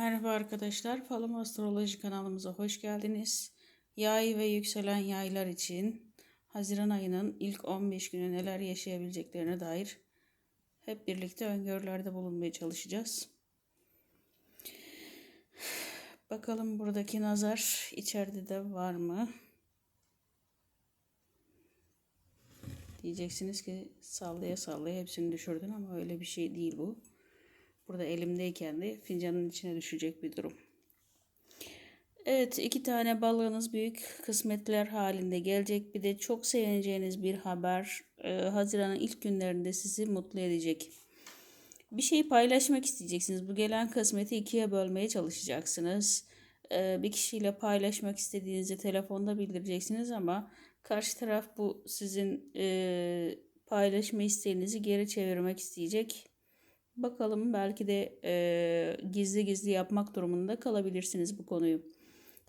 Merhaba arkadaşlar, Falım Astroloji kanalımıza hoş geldiniz. Yay ve yükselen yaylar için Haziran ayının ilk 15 günü neler yaşayabileceklerine dair hep birlikte öngörülerde bulunmaya çalışacağız. Bakalım buradaki nazar içeride de var mı? Diyeceksiniz ki sallaya sallaya hepsini düşürdün ama öyle bir şey değil bu. Burada elimdeyken de fincanın içine düşecek bir durum. Evet iki tane balığınız büyük kısmetler halinde gelecek. Bir de çok sevineceğiniz bir haber e, Haziran'ın ilk günlerinde sizi mutlu edecek. Bir şey paylaşmak isteyeceksiniz. Bu gelen kısmeti ikiye bölmeye çalışacaksınız. E, bir kişiyle paylaşmak istediğinizi telefonda bildireceksiniz ama karşı taraf bu sizin e, paylaşma isteğinizi geri çevirmek isteyecek. Bakalım belki de e, gizli gizli yapmak durumunda kalabilirsiniz bu konuyu.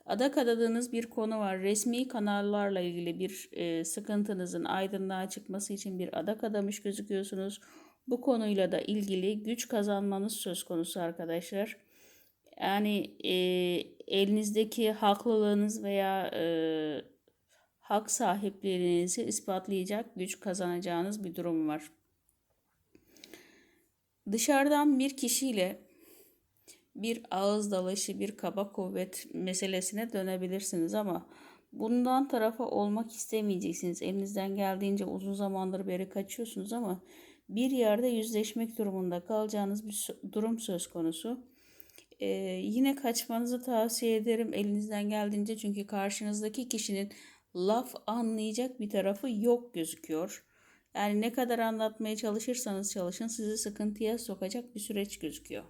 Adak adadığınız bir konu var. Resmi kanallarla ilgili bir e, sıkıntınızın aydınlığa çıkması için bir adak adamış gözüküyorsunuz. Bu konuyla da ilgili güç kazanmanız söz konusu arkadaşlar. Yani e, elinizdeki haklılığınız veya e, hak sahipliğinizi ispatlayacak güç kazanacağınız bir durum var. Dışarıdan bir kişiyle bir ağız dalaşı, bir kaba kuvvet meselesine dönebilirsiniz ama bundan tarafa olmak istemeyeceksiniz. Elinizden geldiğince uzun zamandır beri kaçıyorsunuz ama bir yerde yüzleşmek durumunda kalacağınız bir durum söz konusu. Ee, yine kaçmanızı tavsiye ederim elinizden geldiğince çünkü karşınızdaki kişinin laf anlayacak bir tarafı yok gözüküyor. Yani ne kadar anlatmaya çalışırsanız çalışın sizi sıkıntıya sokacak bir süreç gözüküyor.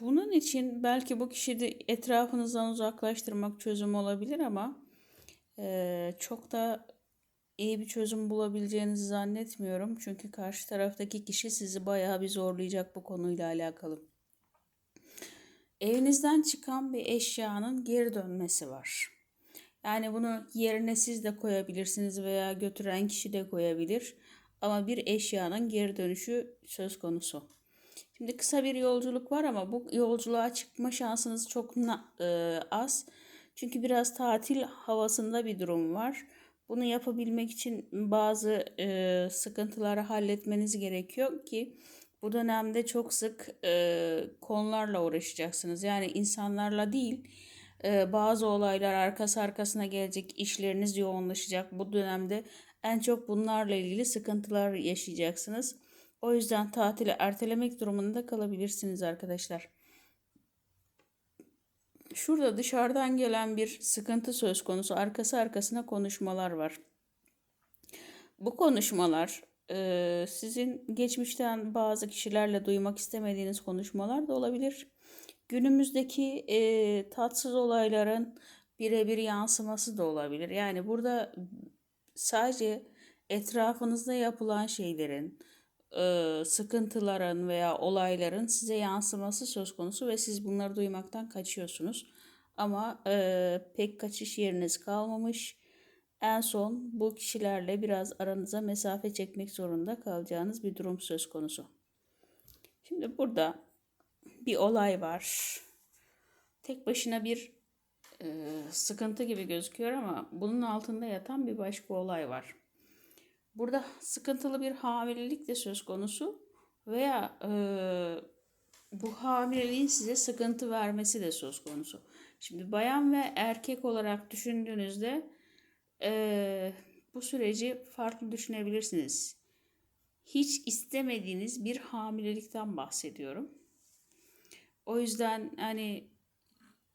Bunun için belki bu kişiyi de etrafınızdan uzaklaştırmak çözüm olabilir ama e, çok da iyi bir çözüm bulabileceğinizi zannetmiyorum. Çünkü karşı taraftaki kişi sizi bayağı bir zorlayacak bu konuyla alakalı. Evinizden çıkan bir eşyanın geri dönmesi var. Yani bunu yerine siz de koyabilirsiniz veya götüren kişi de koyabilir. Ama bir eşyanın geri dönüşü söz konusu. Şimdi kısa bir yolculuk var ama bu yolculuğa çıkma şansınız çok e, az. Çünkü biraz tatil havasında bir durum var. Bunu yapabilmek için bazı e, sıkıntıları halletmeniz gerekiyor ki bu dönemde çok sık e, konularla uğraşacaksınız. Yani insanlarla değil bazı olaylar arkası arkasına gelecek, işleriniz yoğunlaşacak. Bu dönemde en çok bunlarla ilgili sıkıntılar yaşayacaksınız. O yüzden tatili ertelemek durumunda kalabilirsiniz arkadaşlar. Şurada dışarıdan gelen bir sıkıntı söz konusu. Arkası arkasına konuşmalar var. Bu konuşmalar e, sizin geçmişten bazı kişilerle duymak istemediğiniz konuşmalar da olabilir günümüzdeki e, tatsız olayların birebir yansıması da olabilir. Yani burada sadece etrafınızda yapılan şeylerin, e, sıkıntıların veya olayların size yansıması söz konusu ve siz bunları duymaktan kaçıyorsunuz. Ama e, pek kaçış yeriniz kalmamış. En son bu kişilerle biraz aranıza mesafe çekmek zorunda kalacağınız bir durum söz konusu. Şimdi burada bir olay var. Tek başına bir e, sıkıntı gibi gözüküyor ama bunun altında yatan bir başka olay var. Burada sıkıntılı bir hamilelik de söz konusu veya e, bu hamileliğin size sıkıntı vermesi de söz konusu. Şimdi bayan ve erkek olarak düşündüğünüzde e, bu süreci farklı düşünebilirsiniz. Hiç istemediğiniz bir hamilelikten bahsediyorum. O yüzden hani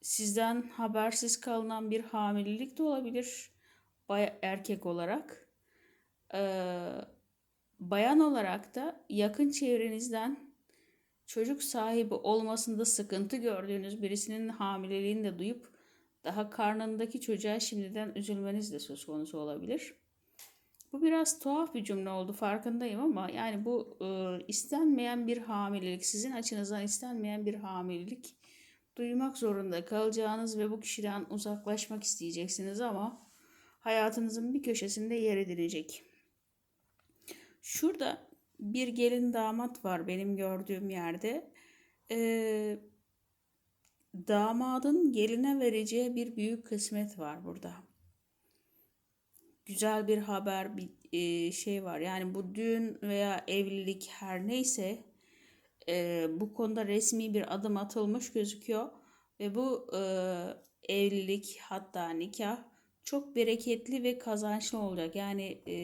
sizden habersiz kalınan bir hamilelik de olabilir bay erkek olarak. Ee, bayan olarak da yakın çevrenizden çocuk sahibi olmasında sıkıntı gördüğünüz birisinin hamileliğini de duyup daha karnındaki çocuğa şimdiden üzülmeniz de söz konusu olabilir. Bu biraz tuhaf bir cümle oldu farkındayım ama yani bu e, istenmeyen bir hamilelik, sizin açınızdan istenmeyen bir hamilelik duymak zorunda kalacağınız ve bu kişiden uzaklaşmak isteyeceksiniz ama hayatınızın bir köşesinde yer edinecek. Şurada bir gelin damat var benim gördüğüm yerde. Ee, damadın geline vereceği bir büyük kısmet var burada. Güzel bir haber, bir e, şey var. Yani bu düğün veya evlilik her neyse e, bu konuda resmi bir adım atılmış gözüküyor. Ve bu e, evlilik hatta nikah çok bereketli ve kazançlı olacak. Yani e,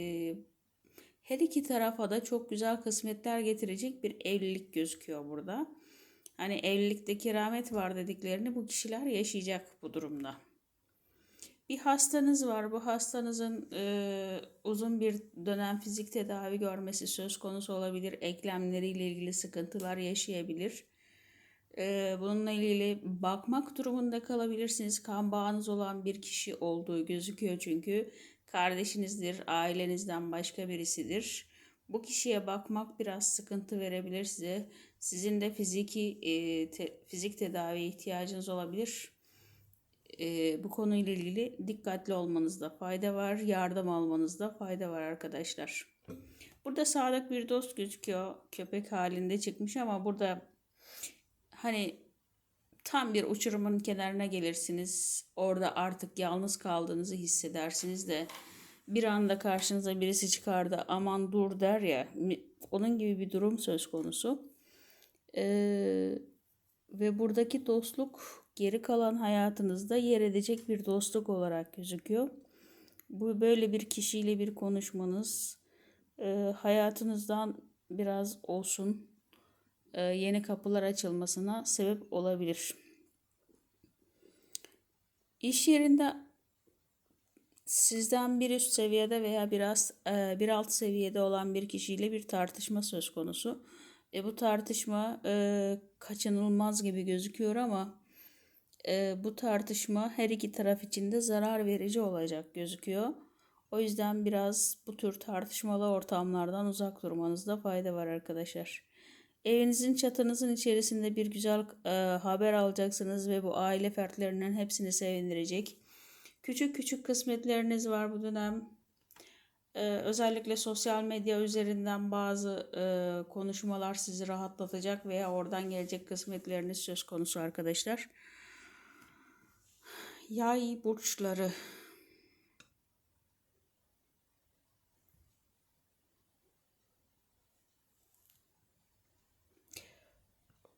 her iki tarafa da çok güzel kısmetler getirecek bir evlilik gözüküyor burada. Hani evlilikte keramet var dediklerini bu kişiler yaşayacak bu durumda. Bir hastanız var. Bu hastanızın e, uzun bir dönem fizik tedavi görmesi söz konusu olabilir. Eklemleriyle ilgili sıkıntılar yaşayabilir. E, bununla ilgili bakmak durumunda kalabilirsiniz. Kan bağınız olan bir kişi olduğu gözüküyor çünkü. Kardeşinizdir, ailenizden başka birisidir. Bu kişiye bakmak biraz sıkıntı verebilir size. Sizin de fiziki e, te, fizik tedavi ihtiyacınız olabilir. E, bu konuyla ilgili dikkatli olmanızda fayda var. Yardım almanızda fayda var arkadaşlar. Burada sadık bir dost gözüküyor. Köpek halinde çıkmış ama burada hani tam bir uçurumun kenarına gelirsiniz. Orada artık yalnız kaldığınızı hissedersiniz de bir anda karşınıza birisi çıkardı aman dur der ya onun gibi bir durum söz konusu. Ee, ve buradaki dostluk geri kalan hayatınızda yer edecek bir dostluk olarak gözüküyor. Bu böyle bir kişiyle bir konuşmanız e, hayatınızdan biraz olsun e, yeni kapılar açılmasına sebep olabilir. İş yerinde sizden bir üst seviyede veya biraz e, bir alt seviyede olan bir kişiyle bir tartışma söz konusu. E, bu tartışma e, kaçınılmaz gibi gözüküyor ama e, bu tartışma her iki taraf için de zarar verici olacak gözüküyor. O yüzden biraz bu tür tartışmalı ortamlardan uzak durmanızda fayda var arkadaşlar. Evinizin çatınızın içerisinde bir güzel e, haber alacaksınız ve bu aile fertlerinin hepsini sevindirecek. Küçük küçük kısmetleriniz var bu dönem. Ee, özellikle sosyal medya üzerinden bazı e, konuşmalar sizi rahatlatacak veya oradan gelecek kısmetleriniz söz konusu arkadaşlar. Yay burçları.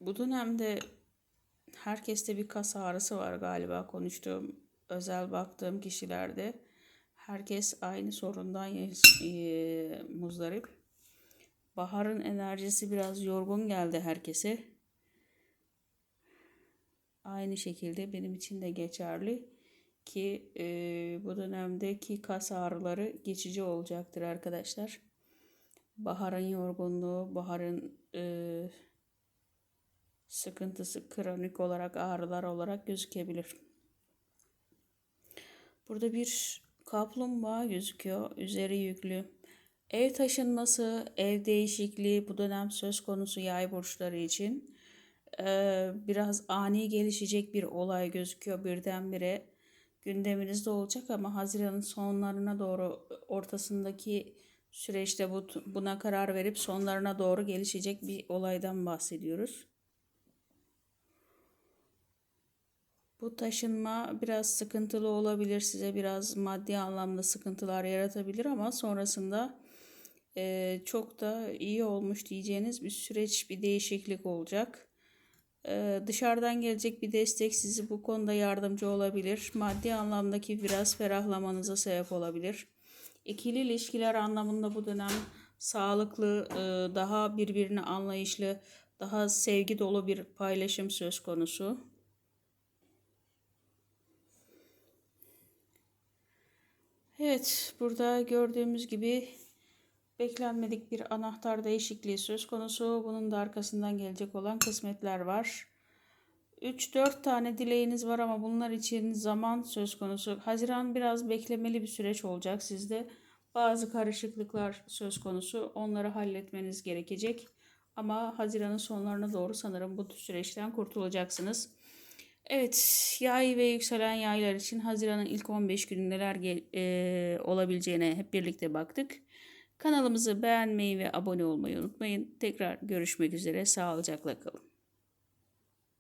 Bu dönemde herkeste bir kas ağrısı var galiba konuştuğum, özel baktığım kişilerde. Herkes aynı sorundan e, muzdarip. Baharın enerjisi biraz yorgun geldi herkese. Aynı şekilde benim için de geçerli ki e, bu dönemdeki kas ağrıları geçici olacaktır arkadaşlar. Baharın yorgunluğu, baharın e, sıkıntısı kronik olarak ağrılar olarak gözükebilir. Burada bir kaplumbağa gözüküyor. Üzeri yüklü. Ev taşınması, ev değişikliği bu dönem söz konusu yay burçları için. Biraz ani gelişecek bir olay gözüküyor birdenbire. Gündeminizde olacak ama Haziran'ın sonlarına doğru ortasındaki süreçte bu, buna karar verip sonlarına doğru gelişecek bir olaydan bahsediyoruz. Bu taşınma biraz sıkıntılı olabilir size biraz maddi anlamda sıkıntılar yaratabilir ama sonrasında e, çok da iyi olmuş diyeceğiniz bir süreç bir değişiklik olacak. E, dışarıdan gelecek bir destek sizi bu konuda yardımcı olabilir. Maddi anlamdaki biraz ferahlamanıza sebep olabilir. İkili ilişkiler anlamında bu dönem sağlıklı, e, daha birbirine anlayışlı, daha sevgi dolu bir paylaşım söz konusu. Evet, burada gördüğümüz gibi beklenmedik bir anahtar değişikliği söz konusu. Bunun da arkasından gelecek olan kısmetler var. 3-4 tane dileğiniz var ama bunlar için zaman söz konusu. Haziran biraz beklemeli bir süreç olacak sizde. Bazı karışıklıklar söz konusu. Onları halletmeniz gerekecek. Ama Haziran'ın sonlarına doğru sanırım bu süreçten kurtulacaksınız. Evet, yay ve yükselen yaylar için Haziran'ın ilk 15 günü neler e, olabileceğine hep birlikte baktık. Kanalımızı beğenmeyi ve abone olmayı unutmayın. Tekrar görüşmek üzere. Sağlıcakla kalın.